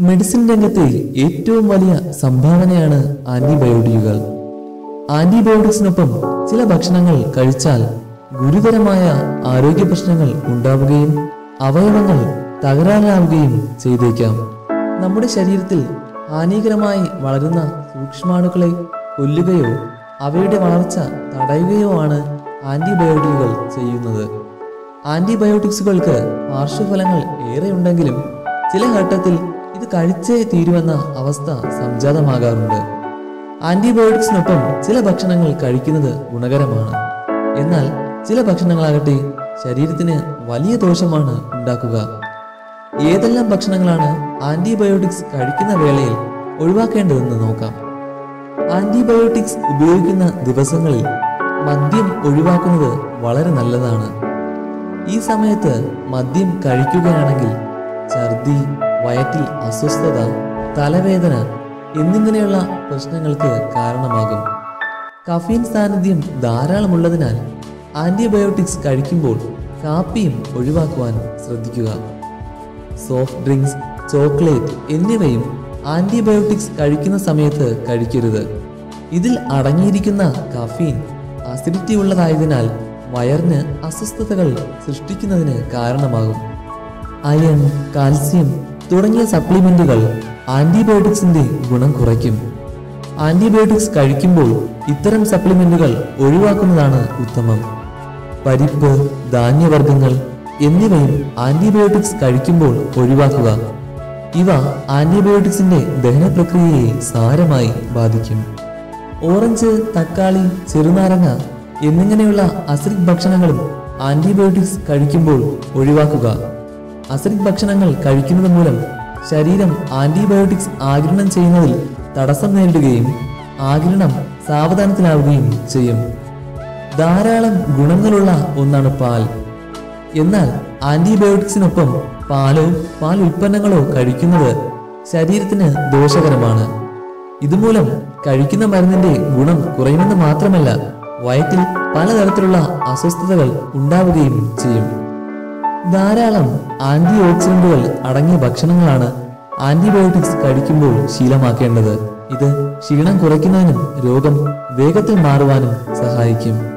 Medicine രംഗത്തെ ഏറ്റവും വലിയ സംഭാവനയാണ് ആന്റിബയോട്ടിക്കുകൾ ആന്റിബയോട്ടിക്സിനൊപ്പം ചില ഭക്ഷണങ്ങൾ കഴിച്ചാൽ ഗുരുതരമായ ആരോഗ്യ പ്രശ്നങ്ങൾ ഉണ്ടാവുകയും അവയവങ്ങൾ തകരാറിലാവുകയും ചെയ്തേക്കാം. നമ്മുടെ ശരീരത്തിൽ ഹാനികരമായി വളരുന്ന സൂക്ഷ്മാണുക്കളെ കൊല്ലുകയോ അവയുടെ വളർച്ച തടയുകയോ ആണ് ആന്റിബയോട്ടിക്കുകൾ ചെയ്യുന്നത്. ആന്റിബയോട്ടിക്സുകൾക്ക് പാർശ്വഫലങ്ങൾ ഏറെയുണ്ടെങ്കിലും ചില ഘട്ടത്തിൽ ഇത് കഴിച്ചേ തീരുമെന്ന അവസ്ഥ സംജാതമാകാറുണ്ട്. ആന്റിബയോട്ടിക്സിനൊപ്പം ചില ഭക്ഷണങ്ങൾ കഴിക്കുന്നത് ഗുണകരമാണ്. എന്നാൽ ചില ഭക്ഷണങ്ങളാകട്ടെ ശരീരത്തിന് വലിയ ദോഷമാണ് ഉണ്ടാക്കുക. ഏതെല്ലാം ഭക്ഷണങ്ങളാണ് ആന്റിബയോട്ടിക്സ് കഴിക്കുന്ന വേളയിൽ ഒഴിവാക്കേണ്ടതെന്ന് നോക്കാം. ആന്റിബയോട്ടിക്സ് ഉപയോഗിക്കുന്ന ദിവസങ്ങളിൽ മദ്യം ഒഴിവാക്കുന്നത് വളരെ നല്ലതാണ്. ഈ സമയത്ത് മദ്യം കഴിക്കുകയാണെങ്കിൽ ഛർദി വയറ്റിൽ അസ്വസ്ഥത തലവേദന എന്നിങ്ങനെയുള്ള പ്രശ്നങ്ങൾക്ക് കാരണമാകും. കഫീൻ സാന്നിധ്യം ധാരാളമുള്ളതിനാൽ ആന്റിബയോട്ടിക്സ് കഴിക്കുമ്പോൾ കാപ്പിയും ഒഴിവാക്കുവാൻ ശ്രദ്ധിക്കുക. സോഫ്റ്റ് ഡ്രിങ്ക്സ് ചോക്ലേറ്റ് എന്നിവയും ആന്റിബയോട്ടിക്സ് കഴിക്കുന്ന സമയത്ത് കഴിക്കരുത്. ഇതിൽ അടങ്ങിയിരിക്കുന്ന കഫീൻ അസിഡിറ്റി ഉള്ളതായതിനാൽ വയറിന് അസ്വസ്ഥതകൾ സൃഷ്ടിക്കുന്നതിന് കാരണമാകും. അയൺ കാൽസ്യം തുടങ്ങിയ സപ്ലിമെന്റുകൾ ആന്റിബയോട്ടിക്സിന്റെ ഗുണം കുറയ്ക്കും. ആന്റിബയോട്ടിക്സ് കഴിക്കുമ്പോൾ ഇത്തരം സപ്ലിമെന്റുകൾ ഒഴിവാക്കുന്നതാണ് ഉത്തമം. പരിപ്പ് ധാന്യവർഗങ്ങൾ എന്നിവയും ആന്റിബയോട്ടിക്സ് കഴിക്കുമ്പോൾ ഒഴിവാക്കുക. ഇവ ആന്റിബയോട്ടിക്സിന്റെ ദഹന പ്രക്രിയയെ സാരമായി ബാധിക്കും. ഓറഞ്ച് തക്കാളി ചെറുനാരങ്ങ എന്നിങ്ങനെയുള്ള അസിഡ് ഭക്ഷണങ്ങളും ആന്റിബയോട്ടിക്സ് കഴിക്കുമ്പോൾ ഒഴിവാക്കുക. അസിഡിക് ഭക്ഷണങ്ങൾ കഴിക്കുന്നത് മൂലം ശരീരം ആന്റിബയോട്ടിക്സ് ആഗിരണം ചെയ്യുന്നതിൽ തടസ്സം നേരിടുകയും ആഗിരണം സാവധാനത്തിലാവുകയും ചെയ്യും. ധാരാളം ഗുണങ്ങളുള്ള ഒന്നാണ് പാൽ. എന്നാൽ ആന്റിബയോട്ടിക്സിനൊപ്പം പാലോ പാൽ ഉൽപ്പന്നങ്ങളോ കഴിക്കുന്നത് ശരീരത്തിന് ദോഷകരമാണ്. ഇതുമൂലം കഴിക്കുന്ന മരുന്നിന്റെ ഗുണം കുറയുമെന്ന് മാത്രമല്ല വയറ്റിൽ പലതരത്തിലുള്ള അസ്വസ്ഥതകൾ ഉണ്ടാവുകയും ചെയ്യും. ധാരാളം ആന്റി ഓക്സിഡന്റുകൾ അടങ്ങിയ ഭക്ഷണങ്ങളാണ് ആന്റിബയോട്ടിക്സ് കഴിക്കുമ്പോൾ ശീലമാക്കേണ്ടത്. ഇത് ക്ഷീണം കുറയ്ക്കുന്നതിനും രോഗം വേഗത്തിൽ മാറുവാനും സഹായിക്കും.